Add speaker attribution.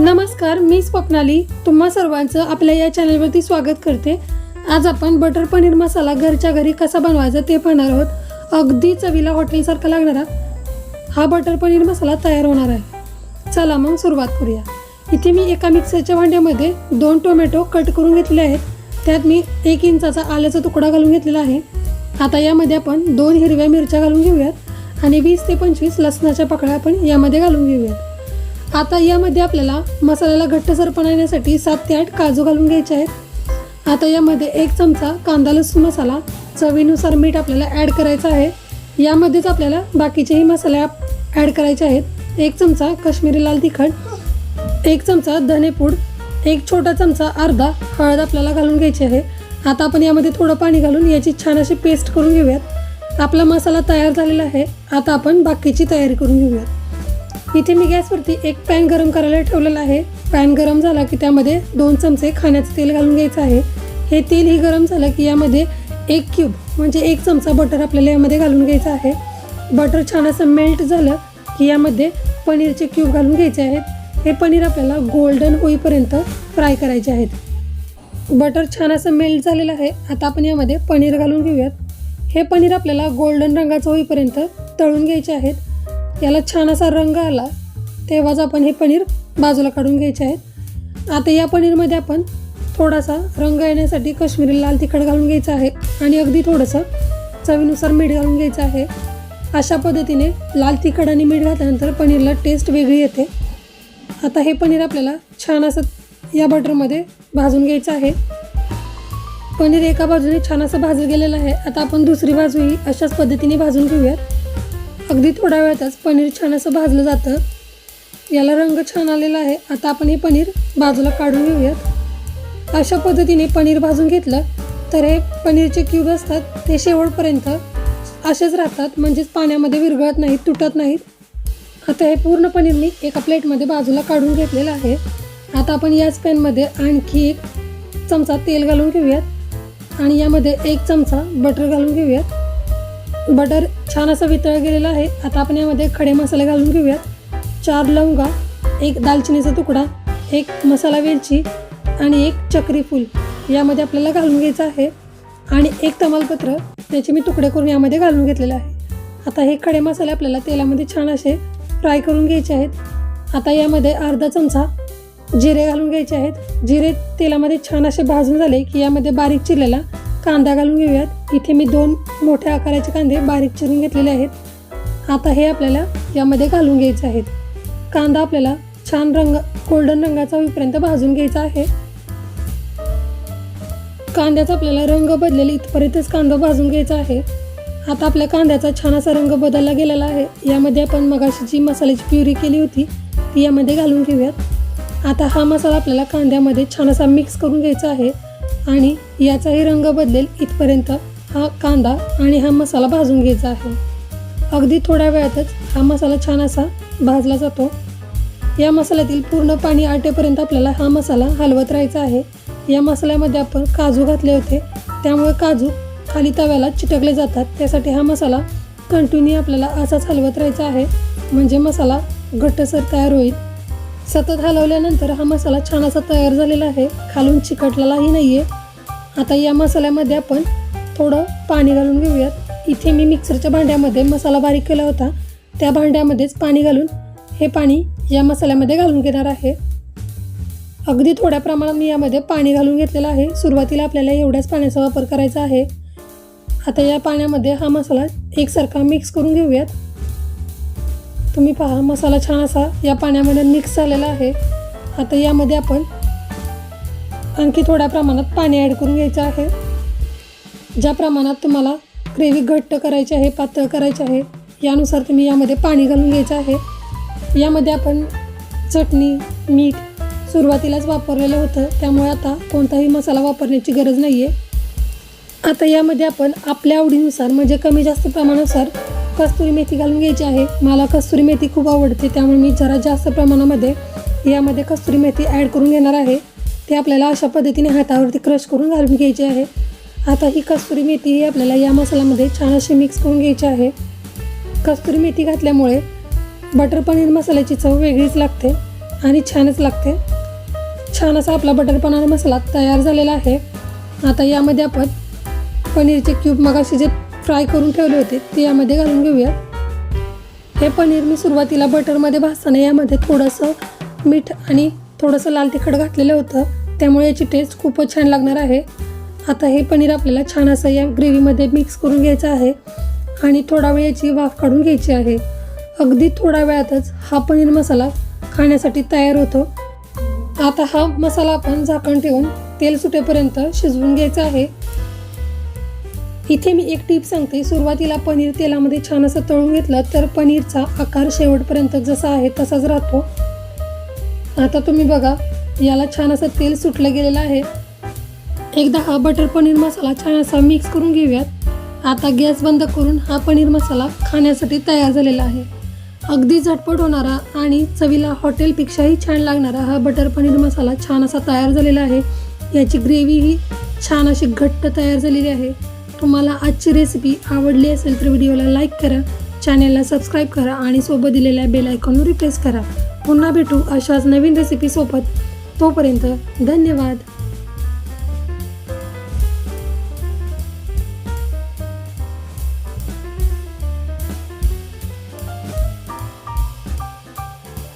Speaker 1: नमस्कार मी स्वप्नाली. तुम्हा सर्वांचं आपल्या या चॅनलवरती स्वागत करते. आज आपण बटर पनीर मसाला घरच्या घरी कसा बनवायचा ते पाहणार आहोत. अगदी चवीला हॉटेलसारखा लागणारा हा. बटर पनीर मसाला तयार होणार आहे. चला मग सुरुवात करूया. इथे मी एका मिक्सरच्या भांड्यामध्ये दोन टोमॅटो कट करून घेतले आहेत. त्यात मी एक इंचाचा आल्याचा तुकडा घालून घेतलेला आहे. आता यामध्ये आपण दोन हिरव्या मिरच्या घालून घेऊयात आणि वीस ते पंचवीस लसणाच्या पाकळ्या आपण यामध्ये घालून घेऊयात. आता यामध्ये आपल्याला मसाल्याला घट्टसरपणा येण्यासाठी सात ते आठ काजू घालून घ्यायचे आहेत. आता यामध्ये एक चमचा कांदा लसूण मसाला चवीनुसार मीठ आपल्याला ॲड करायचं आहे. यामध्येच आपल्याला बाकीचेही मसाले ॲड करायचे आहेत. एक चमचा काश्मीरी लाल तिखट एक चमचा धनेपूड एक छोटा चमचा अर्धा हळद आपल्याला घालून घ्यायची आहे. आता आपण यामध्ये थोडं पाणी घालून याची छान अशी पेस्ट करून घेऊयात. आपला मसाला तयार झालेला आहे. आता आपण बाकीची तयारी करून घेऊयात. इथे मी गॅसवरती एक पॅन गरम करायला ठेवलेला आहे. पॅन गरम झाला की त्यामध्ये दोन चमचे खाण्याचं तेल घालून घ्यायचं आहे. हे तेल ही गरम झालं की यामध्ये एक क्यूब म्हणजे एक चमचा बटर आपल्याला यामध्ये घालून घ्यायचं आहे. बटर छान असं मेल्ट झालं की यामध्ये पनीरचे क्यूब घालून घ्यायचे आहेत. हे पनीर आपल्याला गोल्डन होईपर्यंत फ्राय करायचे आहेत. बटर छान असं मेल्ट झालेलं आहे. आता आपण यामध्ये पनीर घालून घेऊयात. हे पनीर आपल्याला गोल्डन रंगाचं होईपर्यंत तळून घ्यायचे आहेत. याला छान असा रंग आला. तेव्हाच आपण हे पनीर बाजूला काढून घ्यायचे आहेत. आता या पनीरमध्ये आपण थोडासा रंग येण्यासाठी कश्मीरी लाल तिखट घालून घ्यायचं आहे आणि अगदी थोडंसं चवीनुसार मीठ घालून घ्यायचं आहे. अशा पद्धतीने लाल तिखट आणि मीठ घातल्यानंतर पनीरला टेस्ट वेगळी येते. आता हे पनीर आपल्याला छान असं या बटरमध्ये भाजून घ्यायचं आहे. पनीर एका बाजूने छान असं भाजलं गेलेलं आहे. आता आपण दुसरी बाजूही अशाच पद्धतीने भाजून घेऊयात. अगदी थोड्या वेळातच पनीर छान असं भाजलं जातं. याला रंग छान आलेला आहे. आता आपण हे पनीर बाजूला काढून घेऊयात. अशा पद्धतीने पनीर भाजून घेतलं तर हे पनीरचे क्यूब असतात ते शेवटपर्यंत असेच राहतात. म्हणजेच पाण्यामध्ये विरघळत नाहीत तुटत नाहीत. आता हे पूर्ण पनीर मी एका प्लेटमध्ये बाजूला काढून घेतलेलं आहे. आता आपण याच पॅनमध्ये आणखी एक चमचा तेल घालून घेऊयात. आणि यामध्ये एक चमचा बटर घालून घेऊयात. बटर छान असं वितळ गेलेलं आहे. आता आपण यामध्ये खडे मसाले घालून घेऊयात. चार लवंगा एक दालचिनीचा तुकडा एक मसाला वेलची आणि एक चक्री फूल. यामध्ये आपल्याला घालून घ्यायचं आहे. आणि एक तमालपत्र त्याचे मी तुकडे करून यामध्ये घालून घेतलेले आहे. आता हे खडे मसाले आपल्याला तेलामध्ये छान असे फ्राय करून घ्यायचे आहेत. आता यामध्ये अर्धा चमचा जिरे घालून घ्यायचे आहेत. जिरे तेलामध्ये छान असे भाजून झाले की यामध्ये बारीक चिरलेला कांदा घालून घेऊयात. इथे मी दोन मोठ्या आकाराचे कांदे बारीक चिरून घेतलेले आहेत. आता हे आपल्याला यामध्ये घालून घ्यायचे आहेत. कांदा आपल्याला छान रंग गोल्डन रंगाचा होईपर्यंत भाजून घ्यायचा आहे. कांद्याचा आपल्याला रंग बदलेल इथपर्यंतच कांदा भाजून घ्यायचा आहे. आता आपल्या कांद्याचा छान असा रंग बदलला गेलेला आहे. यामध्ये आपण मगाशी जी मसाल्याची प्युरी केली होती ती यामध्ये घालून घेऊयात. आता हा मसाला आपल्याला कांद्यामध्ये छान असा मिक्स करून घ्यायचा आहे. आणि याचाही रंग बदलेल इथपर्यंत हा कांदा आणि हा मसाला भाजून घ्यायचा आहे. अगदी थोड्या वेळातच हा मसाला छान असा भाजला जातो. या मसाल्यातील पूर्ण पाणी आटेपर्यंत आपल्याला हा मसाला हलवत राहायचा आहे. या मसाल्यामध्ये आपण काजू घातले होते. त्यामुळे काजू खाली तव्याला चिटकले जातात. त्यासाठी हा मसाला कंटिन्यू आपल्याला असाच हलवत राहायचा आहे. म्हणजे मसाला घट्टसर तयार होईल. सतत हलवल्यानंतर हा मसाला छान असा तयार झालेला आहे. खालून चिकटलेलाही नाही आहे आता या मसाल्यामध्ये आपण थोडं पाणी घालून घेऊयात. इथे मी मिक्सरच्या भांड्यामध्ये मसाला बारीक केला होता. त्या भांड्यामध्येच पाणी घालून हे पाणी या मसाल्यामध्ये घालून घेणार आहे. अगदी थोड्या प्रमाणात मी यामध्ये पाणी घालून घेतलेलं आहे. सुरुवातीला आपल्याला एवढ्याच पाण्याचा वापर करायचा आहे. आता या पाण्यामध्ये हा मसाला एकसारखा मिक्स करून घेऊयात. तुम्ही पहा मसाला छान असा या पाण्यामध्ये मिक्स झालेला आहे. आता यामध्ये आपण आणखी थोड्या प्रमाणात पाणी ॲड करून घ्यायचं आहे. ज्या प्रमाणात तुम्हाला ग्रेव्ही घट्ट करायची आहे पातळ करायची आहे यानुसार तुम्ही यामध्ये पाणी घालून घ्यायचं आहे. यामध्ये आपण चटणी मीठ सुरुवातीलाच वापरलेलं होतं. त्यामुळे आता कोणताही मसाला वापरण्याची गरज नाही आहे आता यामध्ये आपण आपल्या आवडीनुसार म्हणजे कमी जास्त प्रमाणानुसार कस्तुरी मेथी घालून घ्यायची आहे. मला कस्तुरी मेथी खूप आवडते त्यामुळे मी जरा जास्त प्रमाणामध्ये यामध्ये कस्तुरी मेथी ॲड करून घेणार आहे. ते आपल्याला अशा पद्धतीने हातावरती क्रश करून घालून घ्यायची आहे. आता ही कस्तुरी मेथी ही आपल्याला या मसाल्यामध्ये छान अशी मिक्स करून घ्यायची आहे. कस्तुरी मेथी घातल्यामुळे बटर पनीर मसाल्याची चव वेगळीच लागते आणि छानच लागते. छान असा आपला बटर पनीर मसाला तयार झालेला आहे. आता यामध्ये आपण पनीरचे क्यूब मगाशी जे फ्राय करून ठेवले होते ते यामध्ये घालून घेऊया. हे पनीर मी सुरुवातीला बटरमध्ये भाजताना यामध्ये थोडंसं मीठ आणि थोडंसं लाल तिखट घातलेलं होतं. त्यामुळे याची टेस्ट खूपच छान लागणार आहे. आता हे पनीर आपल्याला छान असं या ग्रेव्हीमध्ये मिक्स करून घ्यायचं आहे आणि थोडा वेळ याची वाफ काढून घ्यायची आहे. अगदी थोड्या वेळातच हा पनीर मसाला खाण्यासाठी तयार होतो. आता हा मसाला आपण झाकण ठेवून तेल सुटेपर्यंत शिजवून घ्यायचा आहे. इथे मी एक टीप सांगते. सुरुवातीला पनीर तेलामध्ये छान असं तळून घेतलं तर पनीरचा आकार शेवटपर्यंत जसा आहे तसाच राहतो. आता तुम्ही बघा याला छान असं तेल सुटलं गेलेलं आहे. एकदा हा बटर पनीर मसाला छान असा मिक्स करून घेऊयात. आता गॅस बंद करून हा पनीर मसाला खाण्यासाठी तयार झालेला आहे. अगदी झटपट होणारा आणि चवीला हॉटेलपेक्षाही छान लागणारा हा बटर पनीर मसाला छान असा तयार झालेला आहे. याची ग्रेव्ही ही छान अशी घट्ट तयार झालेली आहे. तुम्हाला आजची रेसिपी आवडली असेल तर व्हिडिओला लाईक करा चॅनेलला सबस्क्राईब करा आणि सोबत दिलेल्या बेल आयकॉनवर प्रेस करा. पुन्हा भेटू अशाच नवीन रेसिपीसोबत तोपर्यंत धन्यवाद.